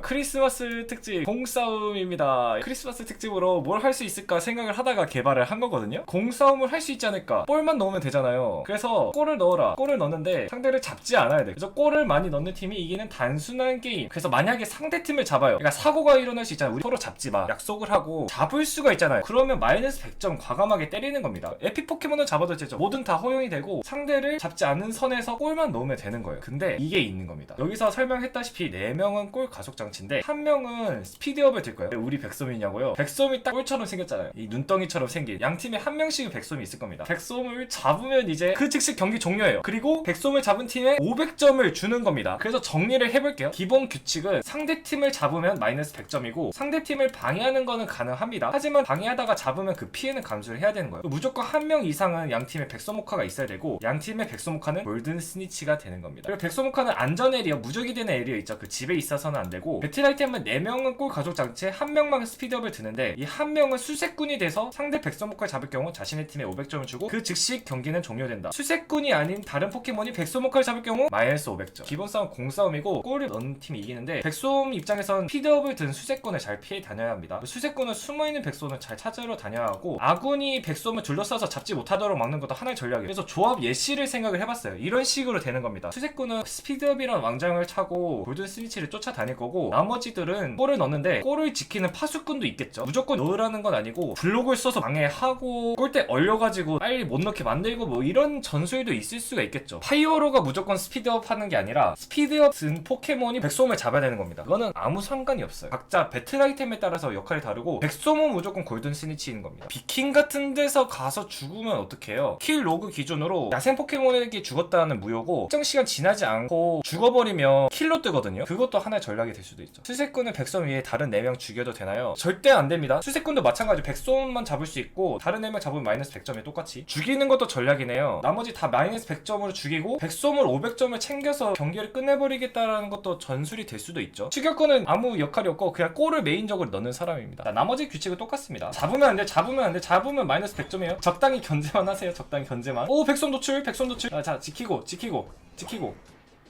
크리스마스 특집 공싸움입니다. 크리스마스 특집으로 뭘 할 수 있을까 생각을 하다가 개발을 한 거거든요. 공싸움을 할 수 있지 않을까? 골만 넣으면 되잖아요. 그래서 골을 넣어라. 골을 넣는데 상대를 잡지 않아야 돼. 그래서 골을 많이 넣는 팀이 이기는 단순한 게임. 그래서 만약에 상대 팀을 잡아요. 그러니까 사고가 일어날 수 있잖아요. 우리 서로 잡지 마. 약속을 하고 잡을 수가 있잖아요. 그러면 마이너스 100점 과감하게 때리는 겁니다. 에픽 포켓몬을 잡아도 되죠. 뭐든 다 허용이 되고 상대를 잡지 않는 선에서 골만 넣으면 되는 거예요. 근데 이게 있는 겁니다. 여기서 설명했다시피 4명은 골 가속 장 치인데 한 명은 스피드업을 들 거예요. 우리 백솜이냐고요? 백솜이 딱 골처럼 생겼잖아요. 이 눈덩이처럼 생긴 양 팀에 한 명씩은 백솜이 있을 겁니다. 백솜을 잡으면 이제 그 즉시 경기 종료예요. 그리고 백솜을 잡은 팀에 500점을 주는 겁니다. 그래서 정리를 해볼게요. 기본 규칙은 상대 팀을 잡으면 마이너스 100점이고 상대 팀을 방해하는 거는 가능합니다. 하지만 방해하다가 잡으면 그 피해는 감수를 해야 되는 거예요. 무조건 한 명 이상은 양 팀에 백소모카가 있어야 되고 양 팀의 백소모카는 골든 스니치가 되는 겁니다. 그리고 백소모카는 안전 에리어, 무적이 되는 에리어 있죠. 그 집에 있어서는 안 되고 배틀 아이템은 4명은 골 가족 장치에 한 명만 스피드업을 드는데 이한 명은 수색꾼이 돼서 상대 백소모카를 잡을 경우 자신의 팀에 500점을 주고 그 즉시 경기는 종료된다. 수색꾼이 아닌 다른 포켓몬이 백소모카를 잡을 경우 마이너스 500점. 기본 싸움 공싸움이고 골을 넣는 팀이 이기는데 백솜 입장에선 피드업을 든 수색꾼을 잘 피해 다녀야 합니다. 수색꾼은 숨어있는 백솜을 잘 찾으러 다녀야 하고 아군이 백솜을 둘러싸서 잡지 못하도록 막는 것도 하나의 전략이에요. 그래서 조합 예시를 생각을 해봤어요. 이런 식으로 되는 겁니다. 수색꾼은 스피드업이란 왕장을 차고 골든 스위치를 쫓아다닐 거고 나머지들은 골을 넣는데 골을 지키는 파수꾼도 있겠죠. 무조건 넣으라는 건 아니고 블록을 써서 방해하고 골대 얼려가지고 빨리 못 넣게 만들고 뭐 이런 전술도 있을 수가 있겠죠. 파이어로가 무조건 스피드업 하는 게 아니라 스피드업 든 포켓몬이 백솜을 잡아야 되는 겁니다. 이거는 아무 상관이 없어요. 각자 배틀 아이템에 따라서 역할이 다르고 백솜은 무조건 골든 스니치인 겁니다. 비킹 같은 데서 가서 죽으면 어떡해요? 킬 로그 기준으로 야생 포켓몬에게 죽었다는 무효고 특정 시간 지나지 않고 죽어버리면 킬로 뜨거든요. 그것도 하나의 전략이 될 수도 있죠. 수색꾼은 백솜 위에 다른 4명 죽여도 되나요? 절대 안 됩니다. 수색꾼도 마찬가지 백솜만 잡을 수 있고 다른 4명 잡으면 마이너스 100점에 똑같이 죽이는 것도 전략이네요. 나머지 다 마이너스 100점으로 죽이고 백솜을 500점을 챙겨서 경기를 끝내버리겠다라는 것도 전술이 될 수도 있죠. 추격꾼은 아무 역할이 없고 그냥 골을 메인적으로 넣는 사람입니다. 자, 나머지 규칙은 똑같습니다. 잡으면 안 돼, 잡으면 안 돼, 잡으면 마이너스 100점이에요. 적당히 견제만 하세요. 적당히 견제만. 오, 백솜 노출, 백솜 노출. 자, 자, 지키고, 지키고, 지키고.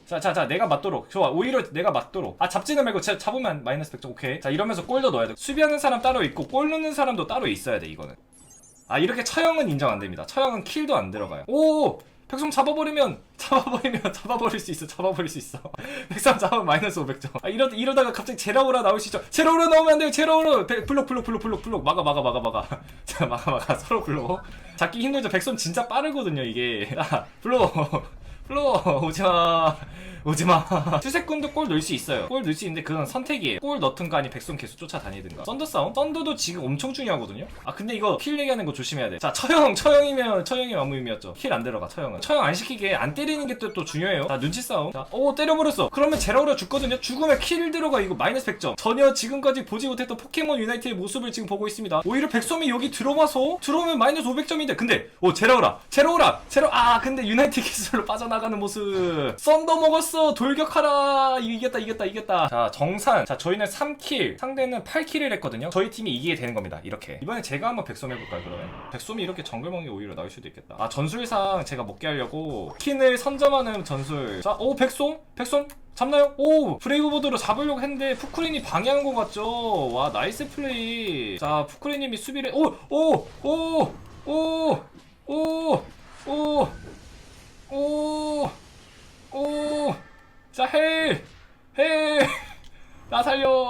자, 자, 자, 내가 맞도록. 좋아. 오히려 내가 맞도록. 아, 잡지는 말고 제 잡으면 마이너스 100점. 오케이. 자, 이러면서 골도 넣어야 돼. 수비하는 사람 따로 있고, 골 넣는 사람도 따로 있어야 돼, 이거는. 아, 이렇게 처형은 인정 안 됩니다. 처형은 킬도 안 들어가요. 오! 백솜 잡아버리면, 잡아버리면, 잡아버릴 수 있어, 잡아버릴 수 있어. 백솜 잡으면 마이너스 500점. 아, 이러, 이러다가 갑자기 제라오라 나올 수 있죠. 제라오라 나오면 안 돼요, 제라오라! 백- 블록, 블록, 블록, 블록, 블록. 막아, 막아, 막아, 막아. 자, 막아, 막아. 서로 블록. 잡기 힘들죠. 백솜 진짜 빠르거든요, 이게. 아, 블록. 플로 오지마 오지마. 수색꾼도 골 넣을 수 있어요. 골 넣을 수 있는데 그건 선택이에요. 골 넣든가 아니 백손 계속 쫓아다니든가. 썬더 싸움? 썬더도 지금 엄청 중요하거든요? 아 근데 이거 킬 얘기하는 거 조심해야 돼자 처형 처형이면 처형이 없죠. 킬 안 들어가 처형은. 처형 안 시키게 안 때리는 게 또 또 중요해요. 자 눈치 싸움. 자오 때려버렸어. 그러면 제라우라 죽거든요? 죽으면 킬 들어가 이거 마이너스 100점. 전혀 지금까지 보지 못했던 포켓몬 유나이트의 모습을 지금 보고 있습니다. 오히려 백솜이 여기 들어와서 들어오면 마이너스 500점인데 근데 오 제라우라. 제라우라! 제라 아 근데 유나이트 기술로 빠져나가는 모습. 썬더 먹었어 돌격하라. 이겼다 이겼다 이겼다. 자 정산. 자 저희는 3킬. 상대는 8킬을 했거든요. 저희 팀이 이기게 되는 겁니다. 이렇게. 이번에 제가 한번 백솜 해볼까요 그러면? 백솜이 이렇게 정글 먹는 게 오히려 나을 수도 있겠다. 아 전술상 제가 먹게 하려고 킨을 선점하는 전술. 자오 백솜 백솜 잡나요? 오! 브레이브보드로 잡으려고 했는데 푸크린이 방해한 것 같죠? 와 나이스 플레이. 자 푸크린님이 수비를 오 오 오 오 오 오! 오! 오! 자, 헬! 헬! 나 살려!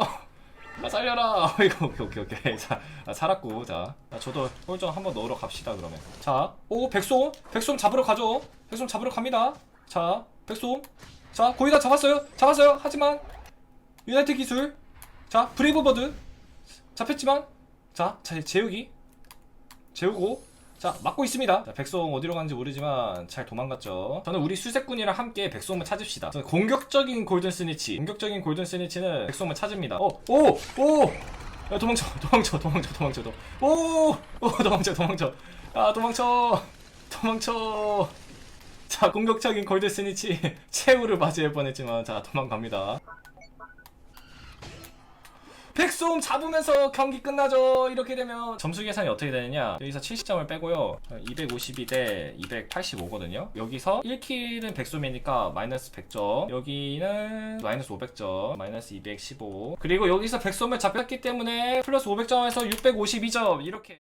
나 살려라! 이거, 오케이, 오케이, 오케이. 자, 나 살았고, 자. 자, 저도 홀좀 한번 넣으러 갑시다, 그러면. 자, 오, 백솜! 백솜 잡으러 가죠! 백솜 잡으러 갑니다! 자, 백솜! 자, 거의 다 잡았어요! 잡았어요! 하지만, 유나이트 기술! 자, 브레이브버드! 잡혔지만, 자, 자, 재우기. 재우고, 자 막고 있습니다 자, 백송 어디로 가는지 모르지만 잘 도망갔죠 저는 우리 수색꾼이랑 함께 백송을 찾읍시다 저는 공격적인 골든 스니치 공격적인 골든 스니치는 백송을 찾습니다 어, 오! 오! 야, 도망쳐 도망쳐 도망쳐 도망쳐 도. 오! 오 도망쳐 도망쳐 아 도망쳐 도망쳐 자 공격적인 골든 스니치 최후를 맞이할 뻔했지만 자 도망갑니다 백솜 잡으면서 경기 끝나죠. 이렇게 되면 점수 계산이 어떻게 되느냐? 여기서 70점을 빼고요. 252 대 285거든요. 여기서 1킬은 백솜이니까 마이너스 100점. 여기는 마이너스 500점. 마이너스 215. 그리고 여기서 백솜을 잡혔기 때문에 플러스 500점에서 652점. 이렇게.